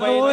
no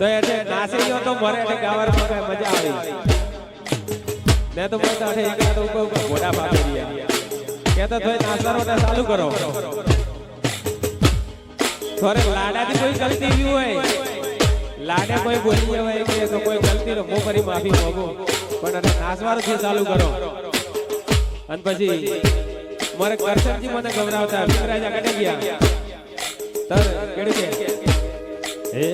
તો એટલે નાસી ગયો તો મરે એટલે ગાવાનું મને મજા આવી. મેં તો મોટા સાથે એક રાત ઉપર ઉપર ઘોડા ભાગી રહ્યા કહેતો થોય નાસ્તાનો ને ચાલુ કરો. થોડે લાડાથી કોઈ ગલતી બી હોય. લાડે કોઈ બોલી હોય કે તો કોઈ ગલતી નો હું કરી માફી માંગુ. પણ અને નાસવાનું થી ચાલુ કરો. અને પછી મારે કરશનજી મને ગવરાવતા વિકરાજ આગળ ગયા. તર કેડી કે હે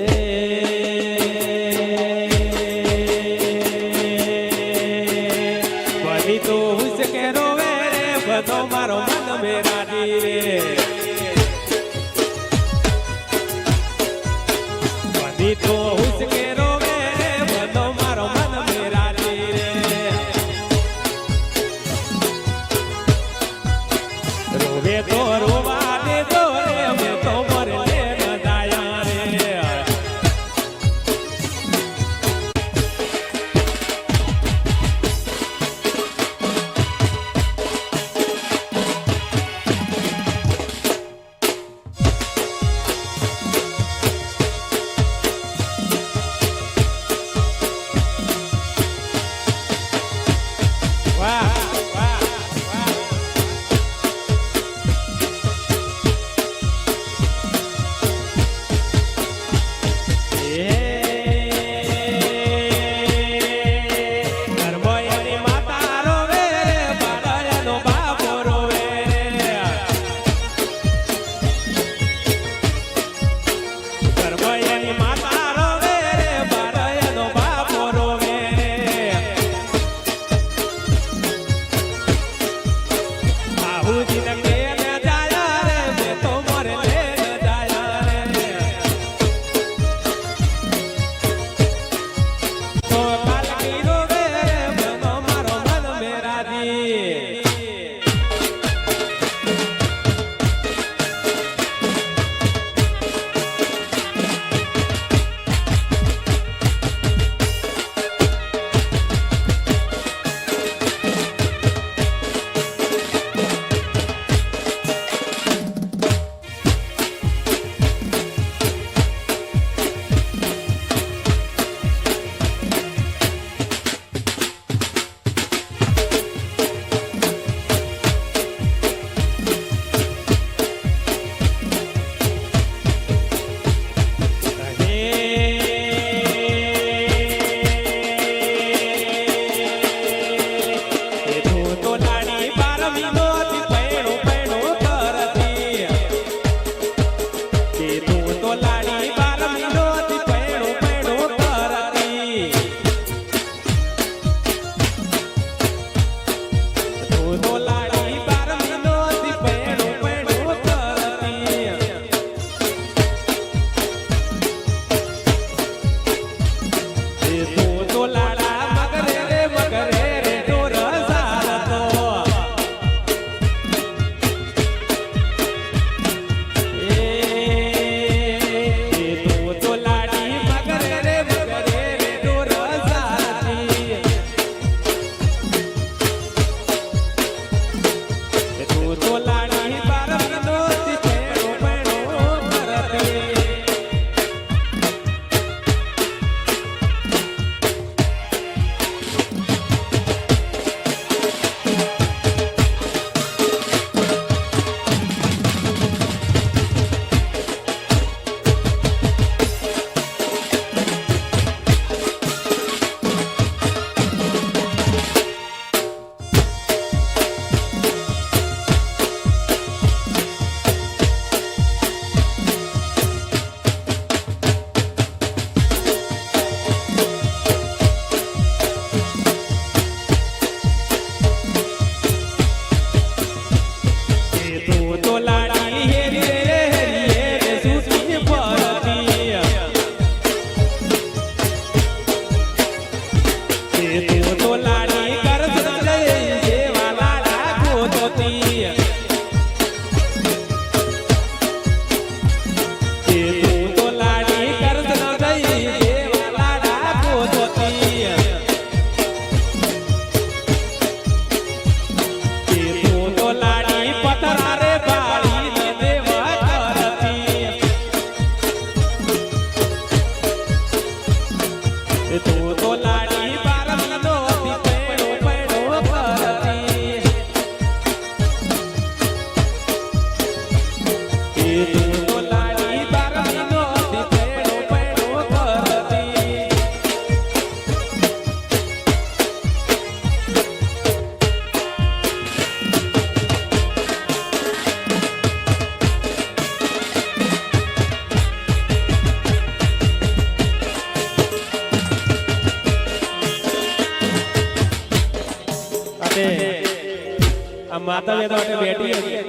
માતા બેટા માટે બેઠી હતી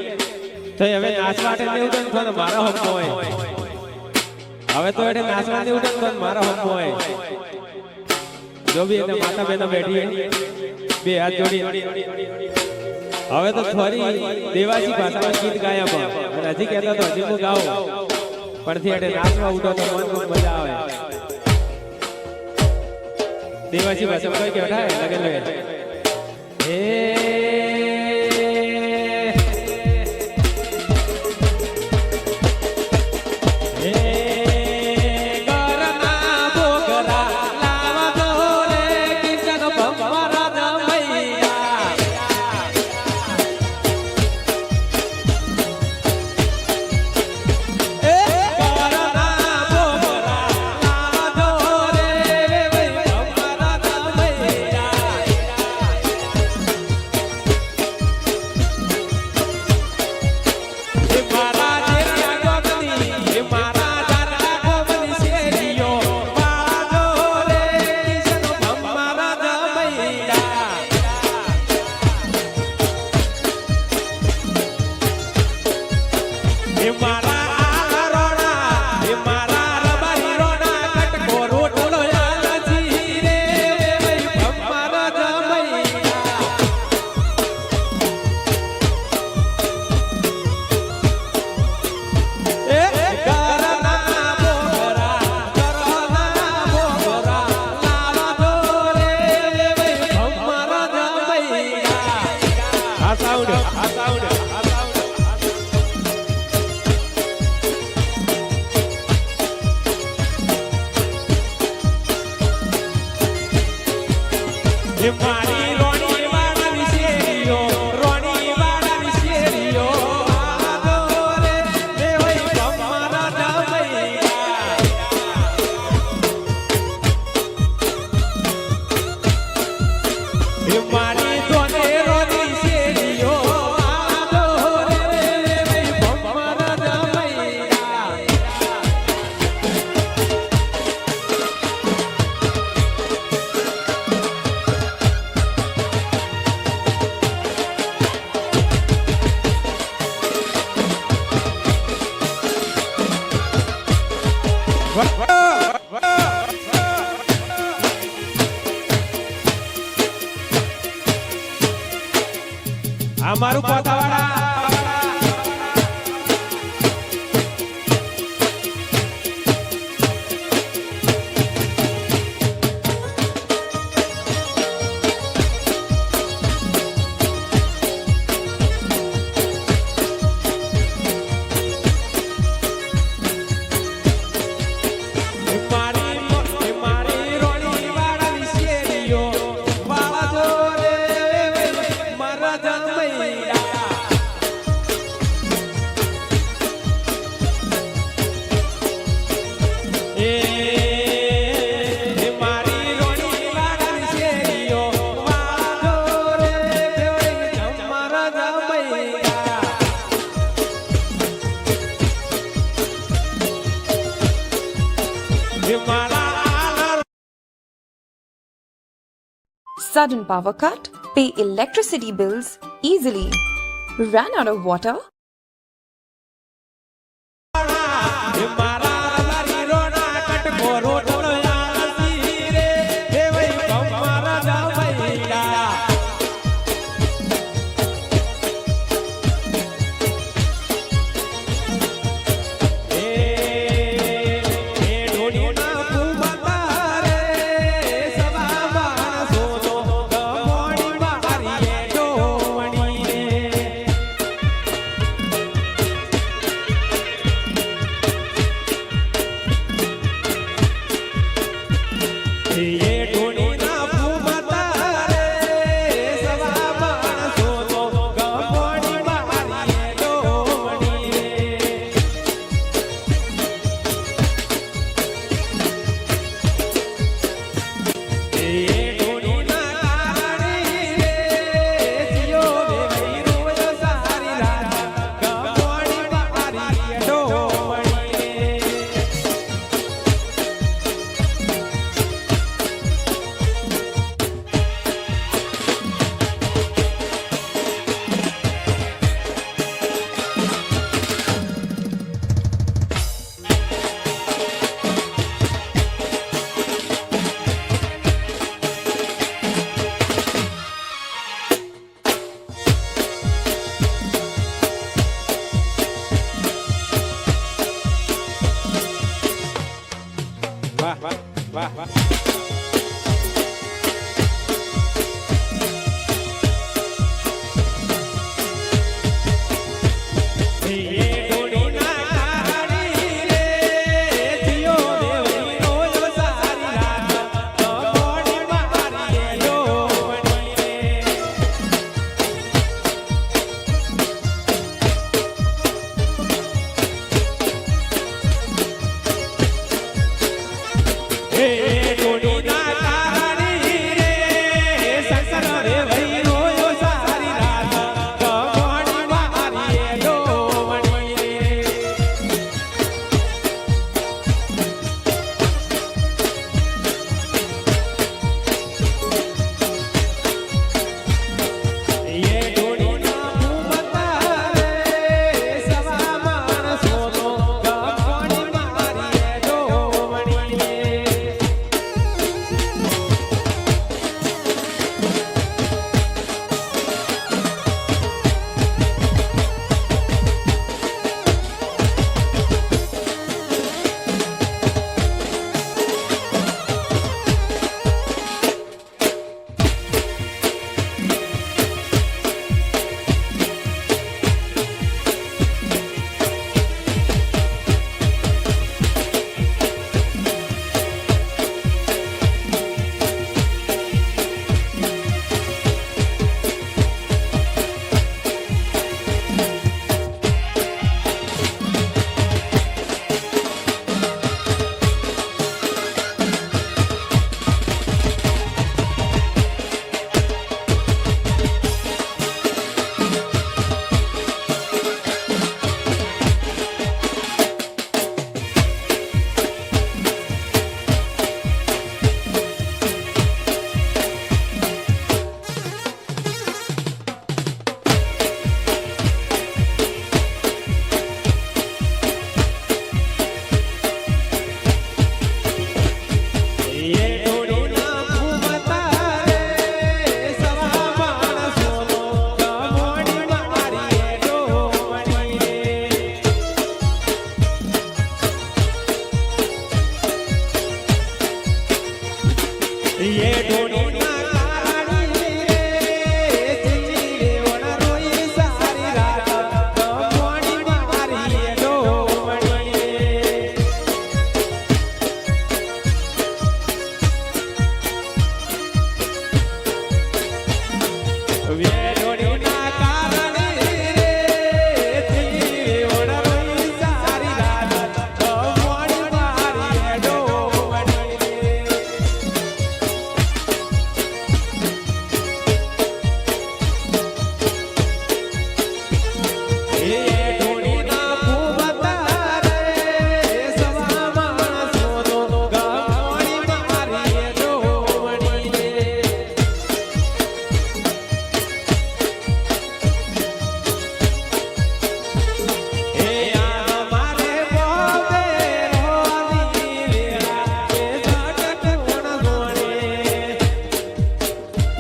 તો હવે નાચવા માટે નહીં ઉઠે તો મારા હમ હોય. હવે તો એટલે નાચવા નહીં ઉઠે તો મારા હમ હોય. જો બી એને માતા બેટા બેઠી બે હાથ જોડી. હવે તો ફરી દેવાજી ભાષામાં ગીત ગાયા પણ. અને હજી કહેતા તો હજી હું ગાઉં. પરથી એટલે નાચવા ઉઠો તો મન ખૂબ મજા આવે. દેવાજી ભાષામાં કઈ કહેવાય લગન હે Sudden power cut? Pay electricity bills easily. Ran out of water?